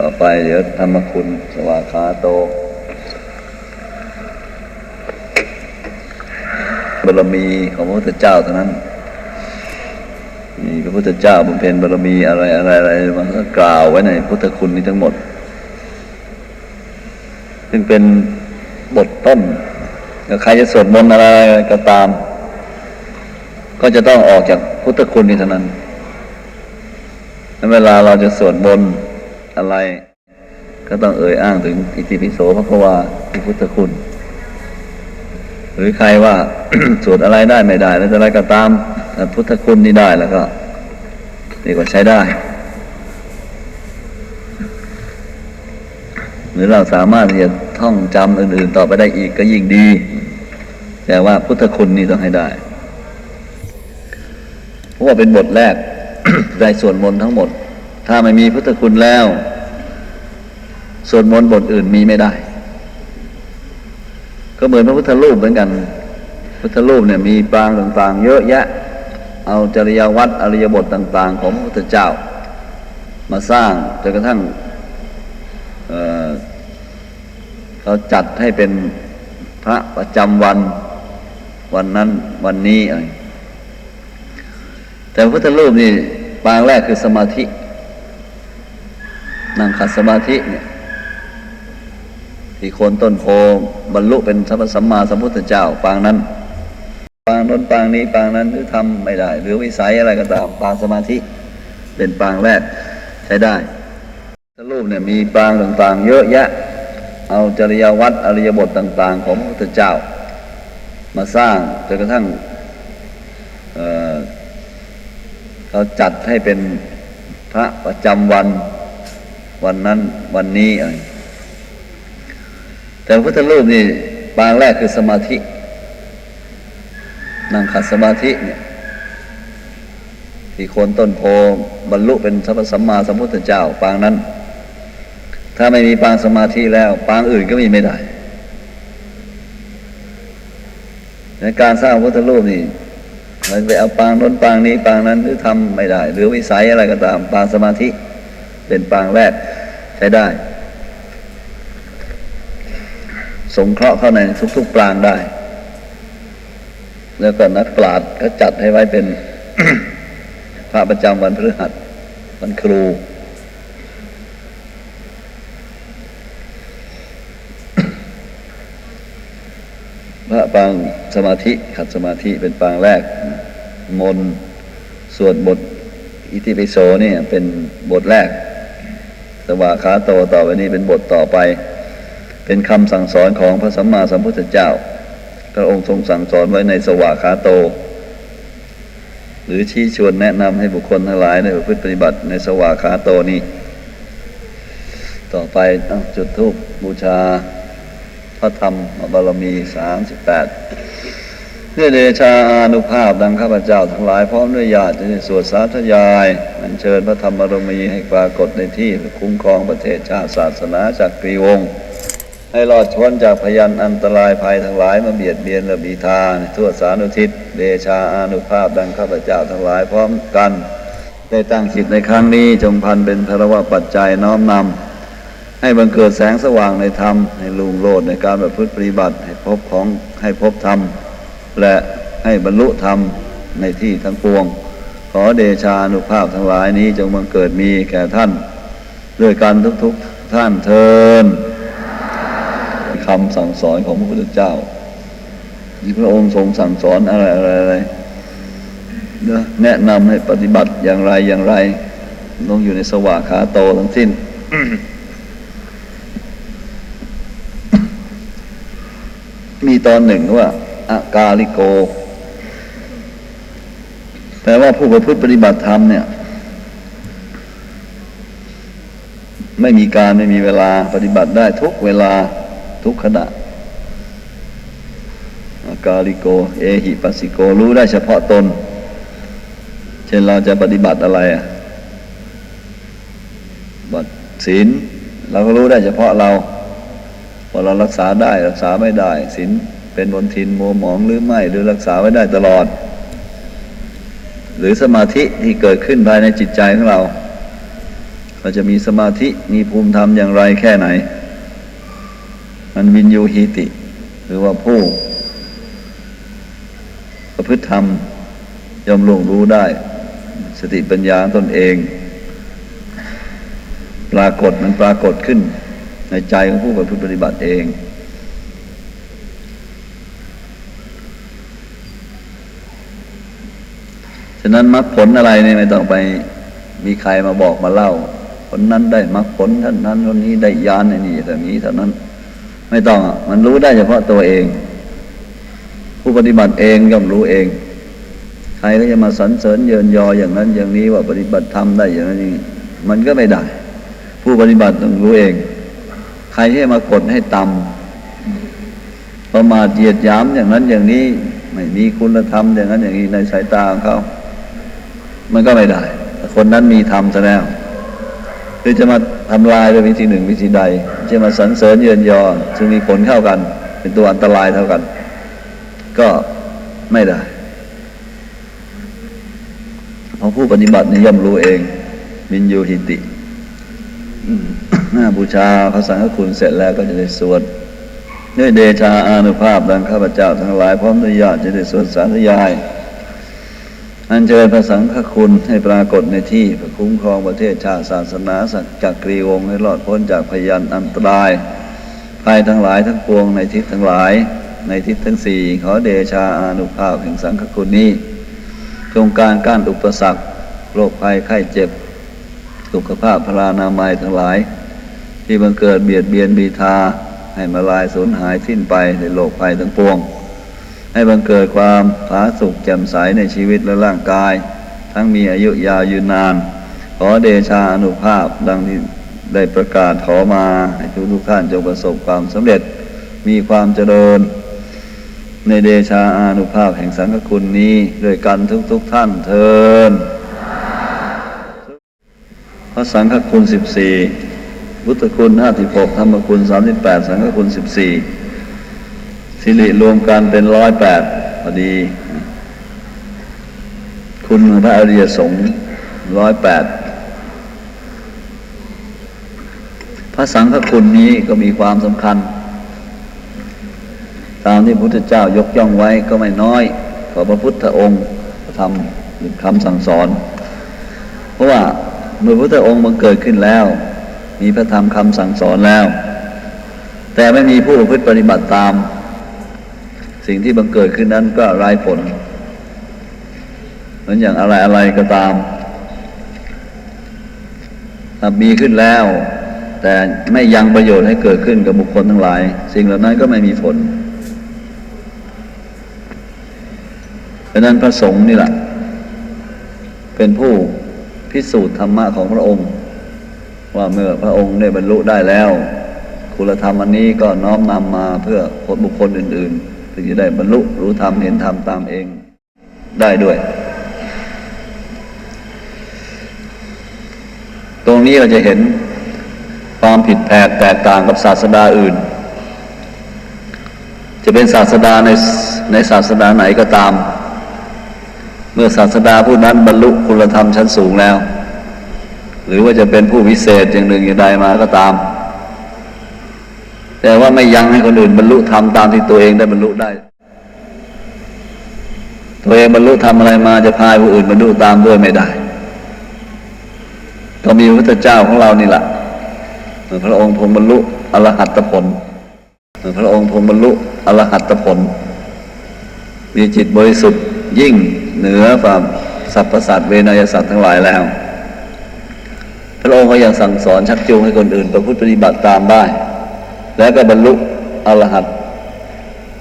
ต่อไปเดี๋ยวธรรมคุณสวากขาโตบารมีของพระพุทธเจ้าเท่านั้นมีพระพุทธเจ้าบำเพ็ญบารมีอะไรอะไรอะไรมันก็กล่าวไว้ในพุทธคุณนี้ทั้งหมด ซึ่งเป็นบทต้นแล้วใครจะสวดมนต์อะไรก็ตาม ก็จะต้องออกจากพุทธคุณนี้เท่านั้นเวลาเราจะสวดมนต์ อะไร ก็ต้องเอ่ยอ้างถึงอิติปิโสพระควาที่พุทธคุณ หรือใครว่าสวดอะไรได้ไม่ได้ แล้วจะอะไรก็ตามพุทธคุณนี่ได้แล้วก็นี่ก็ใช้ได้ หรือเราสามารถที่จะท่องจำอื่น ๆ ต่อไปได้อีกก็ยิ่งดี แต่ว่าพุทธคุณนี่ต้องให้ได้เพราะว่าเป็นบทแรกในส่วนมนต์ทั้งหมด ถ้าไม่มีพุทธคุณแล้วส่วนมนต์บทอื่นมีไม่ได้ ก็เหมือนพระพุทธรูปเหมือนกัน พุทธรูปเนี่ยมีปางต่างๆ เยอะแยะ เอาจริยวัตรอริยบทต่าง ๆ ของพระพุทธเจ้า มาสร้างจนกระทั่งเเขาจัดให้เป็นพระประจำวัน วันนั้นวันนี้อะไรแต่พระพุทธรูปนี่ปางแรกคือสมาธิ นั่งขัดสมาธิเนี่ยที่โคนต้นโพบรรลุเป็นสัมสัมมาสัมพุทธเจ้าปางนั้น ปางนั้นปางนี้ปางนั้นหรือทำไม่ได้ หรือวิสัยอะไรก็ตามปางสมาธิเป็นปางแรกใช้ได้สรูปเนี่ยมีปางต่างๆ เยอะแยะ เอาจริยวัตรอริยบทต่าง ๆ ของพระพุทธเจ้า มาสร้างจนกระทั่งเเขาจัดให้เป็นพระประจำวัน วันนั้นวันนี้อะไรแต่พุทธรูปนี่ปางแรกคือสมาธิ นั่งขัดสมาธิเนี่ยที่โคนต้นโพบรรลุเป็นสัมสัมมาสัมพุทธเจ้า ปางนั้น ถ้าไม่มีปางสมาธิแล้ว ปางอื่นก็มีไม่ได้ในการสร้างพุทธรูปนี่มันไปเอาปางน้นปางนี้ปางนั้นหรือทำไม่ได้ หรือวิสัยอะไรก็ตามปางสมาธิ เป็นปางแรกใช้ได้ สงเคราะห์เข้าในทุก ๆ ปรางได้ แล้วก็นักปราชญ์ก็จัดให้ไว้เป็นพระประจำวันพฤหัสวันครู พระปางสมาธิขัดสมาธิเป็นปางแรก มนต์สวดบทอิติปิโสนี่เป็นบทแรก สวากขาโตต่อไปนี้เป็นบทต่อไป เป็นคำสั่งสอนของพระสัมมาสัมพุทธเจ้า พระองค์ทรงสั่งสอนไว้ในสวากขาโต หรือชี้ชวนแนะนำให้บุคคลทั้งหลายได้ประพฤติปฏิบัติในสวากขาโตนี้ ต่อไปอจุดธูปบูชาพระธรรมบารมีสามสิบแปด เพื่อเดชาอานุภาพดังข้าพเจ้าทั้งหลายพร้อมด้วยญาติจะสวดสาธยายอัญเชิญพระธรรมรมีให้ปรากฏในที่คุ้มครองประเทศชาติศาสนาจากกรีวง ให้รอดพ้นจากพยันอันตรายภัยทั้งหลายมาเบียดเบียนและบีทาทั่วสารุทิศเดชาอานุภาพดังข้าพเจ้าทั้งหลายพร้อมกัน ได้ตั้งจิตในครั้งนี้จงพันเป็นพระวปัจจัยน้อมนำให้บังเกิดแสงสว่างในธรรม ให้ลุงโลดในการประพฤติปฏิบัติ ให้พบของให้พบธรรม และให้บรรลุธรรมในที่ทั้งปวง ขอเดชานุภาพทั้งหลายนี้จงบังเกิดมีแก่ท่าน ด้วยกันทุกๆท่านเทินคำสั่งสอนของพระพุทธเจ้าที่พระองค์ทรงสั่งสอนอะไรอะไรอะไรแนะนำให้ปฏิบัติอย่างไรอย่างไรลงอยู่ในสว่าขาโตทั้งสิ้น มีตอนหนึ่งว่า อากาลิโก แปลว่าผู้ประพฤติปฏิบัติธรรมเนี่ย ไม่มีการไม่มีเวลาปฏิบัติได้ทุกเวลาทุกขณะอากาลิโก เอหิปัสสิโก รู้ได้เฉพาะตน เช่นเราจะปฏิบัติอะไรอะบัตรศีลเราก็รู้ได้เฉพาะเราว่าเรารักษาได้รักษาไม่ได้ศีล เป็นบนทินมัวหมองหรือไม่หรือรักษาไว้ได้ตลอด หรือสมาธิที่เกิดขึ้นภายในจิตใจของเราเราจะมีสมาธิมีภูมิธรรมอย่างไรแค่ไหน มันวินยูหิติ หรือว่าผู้ประพฤติธรรมย่อมลงรู้ได้ สติปัญญาตนเอง ปรากฏมันปรากฏขึ้นในใจของผู้ประพฤติปฏิบัติเอง ฉะนั้นมรรคผลอะไรเนี่ยไม่ต้องไปมีใครมาบอกมาเล่าคนนั้นได้มรรคผลท่านนั้นคนนี้ได้ญาณในนี่แต่นี้เท่านั้น ไม่ต้องมันรู้ได้เฉพาะตัวเอง ผู้ปฏิบัติเองย่อมรู้เอง ใครก็จะมาสรรเสริญเยินยออย่างนั้น อย่างนี้ว่าปฏิบัติธรรมได้อย่างนั้นนี่มันก็ไม่ได้ ผู้ปฏิบัติต้องรู้เอง ใครที่มากดให้ต่ำประมาทเหยียดยามอย่างนั้นอย่างนี้ไม่มีคุณธรรมอย่างนั้นอย่างนี้ในสายตาของเขา มันก็ไม่ได้ คนนั้นมีธรรมซะแล้วคือจะมาทำลายโดยวิธีหนึ่งวิธีใด จะมาสรรเสริญเยินยอซึ่งมีผลเข้ากัน เป็นตัวอันตรายเท่ากัน ก็ไม่ได้เพราะผู้ปฏิบัตินี่ย่อมรู้เอง มินยูหิติหน้าบูชาพระสังฆคุณเสร็จแล้วก็จะได้สวดด้วยเดชาอานุภาพดังข้าพเจ้าทั้งหลายพร้อมด้วยญาติจะได้สวดสาธยาย อันเชิญพระสังฆคุณให้ปรากฏในที่เพื่อคุ้มครองประเทศชาติศาสนาสักจจกรีวงให้รอดพ้นจากพยันอันตรายภัยทั้งหลายทั้งปวงในทิศทั้งหลาย ในทิศทั้งสี่ขอเดชาอานุภาพแห่งสังฆคุณนี้จงการก้านอุปสรรคโรคภัยไข้เจ็บ สุขภาพพลานามัยทั้งหลาย ที่บังเกิดเบียดเบียนบีทาให้มาลายสูญหายสิ้นไปในโลกภัยทั้งปวง ให้บังเกิดความผาสุกแจ่มใสในชีวิตและร่างกาย ทั้งมีอายุยาวยืนนาน ขอเดชาอนุภาพดังที่ได้ประกาศขอมาให้ทุกทุกท่านจงประสบความสำเร็จมีความเจริญ ในเดชาอานุภาพแห่งสังฆคุณนี้ด้วยกันทุกๆทท่านเทินพระสังฆคุณสิบสี่พุทธคุณห้าสิบหกธรรมคุณสามสิบแปดสังฆคุณสิบ สิริรวมกันเป็นร้อยแปดพอดี คุณของพระอริยสงฆ์ร้อยแปดพระสังฆคุณนี้ก็มีความสำคัญ ตามที่พระพุทธเจ้ายกย่องไว้ก็ไม่น้อยกว่าพระพุทธองค์ทำคำสั่งสอน เพราะว่าเมื่อพระพุทธองค์บังเกิดขึ้นแล้ว มีพระธรรมคำสั่งสอนแล้ว แต่ไม่มีผู้ประพฤติปฏิบัติตาม สิ่งที่บังเกิดขึ้นนั้นก็ไร้ผลเหมือนอย่างอะไรอะไรก็ตาม ถ้ามีขึ้นแล้ว แต่ไม่ยังประโยชน์ให้เกิดขึ้นกับบุคคลทั้งหลาย สิ่งเหล่านั้นก็ไม่มีผลดังนั้นพระสงฆ์นี่แหละเป็นผู้พิสูจน์ธรรมะของพระองค์ ว่าเมื่อพระองค์ได้บรรลุได้แล้ว คุณธรรมอันนี้ก็น้อมนำมาเพื่อบุคคลอื่น ๆ ถึงจะได้บรรลุรู้ธรรมเห็นธรรมตามเองได้ด้วย ตรงนี้เราจะเห็นความผิดแผกแตกต่างกับศาสดาอื่น จะเป็นศาสดาในในศาสนาไหนก็ตาม เมื่อศาสดาผู้นั้นบรรลุคุณธรรมชั้นสูงแล้ว หรือว่าจะเป็นผู้วิเศษอย่างหนึ่งอย่างใดมาก็ตาม แต่ว่าไม่ยั้งให้คนอื่นบรรลุธรรมตามที่ตัวเองได้บรรลุได้ ตัวเองบรรลุธรรมอะไรมาจะพายผู้อื่นบรรลุตามด้วยไม่ได้ก็มีพระพุทธเจ้าของเรานี่แหละพระองค์พงบรรลุอรหัตผล พระองค์พงบรรลุอรหัตผล มีจิตบริสุทธิ์ยิ่งเหนือความสรรพสัตว์เวนยสัตว์ทั้งหลายแล้ว พระองค์ก็ยังสั่งสอนชักจูงให้คนอื่นประพฤติปฏิบัติตามได้ และก็บรรลุอรหัต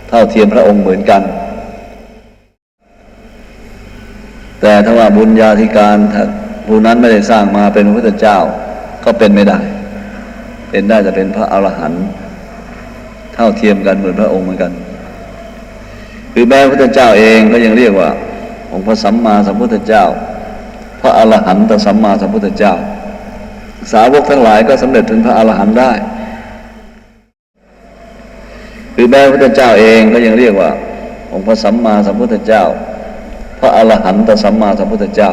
เท่าเทียมพระองค์เหมือนกัน แต่ถ้าว่าบุญญาธิการผู้นั้นไม่ได้สร้างมาเป็นพระพุทธเจ้าก็เป็นไม่ได้ เป็นได้จะเป็นพระอรหันต์เท่าเทียมกันเหมือนพระองค์เหมือนกันคือแม้พระพุทธเจ้าเองก็ยังเรียกว่า องค์พระสัมมาสัมพุทธเจ้า พระอรหันตสัมมาสัมพุทธเจ้า สาวกทั้งหลายก็สำเร็จถึงพระอรหันต์ได้ คือแม้พระพุทธเจ้าเองก็ยังเรียกว่า องค์พระสัมมาสัมพุทธเจ้า พระอรหันตสัมมาสัมพุทธเจ้า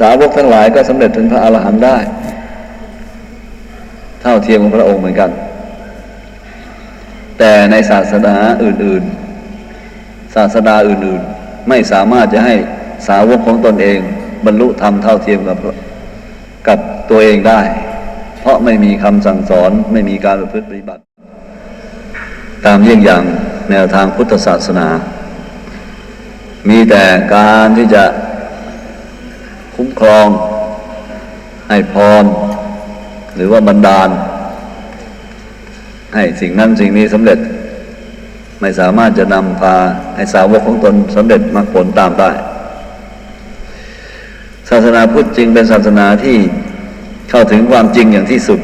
สาวกทั้งหลายก็สำเร็จถึงพระอรหันต์ได้ เท่าเทียมกับพระองค์เหมือนกัน แต่ในศาสนาอื่น ๆ ศาสดาอื่นๆ ไม่สามารถจะให้สาวกของตนเองบรรลุธรรมเท่าเทียมกับกับตัวเองได้ เพราะไม่มีคำสั่งสอนไม่มีการประพฤติปฏิบัติ ตามเยี่ยงอย่างแนวทางพุทธศาสนา มีแต่การที่จะคุ้มครอง ให้พร หรือว่าบันดาล ให้สิ่งนั้นสิ่งนี้สำเร็จ ไม่สามารถจะนำพาให้สาวกของตนสำเร็จมรรคผลตามได้ ศาสนาพุทธจึงเป็นศาสนาที่เข้าถึงความจริงอย่างที่สุด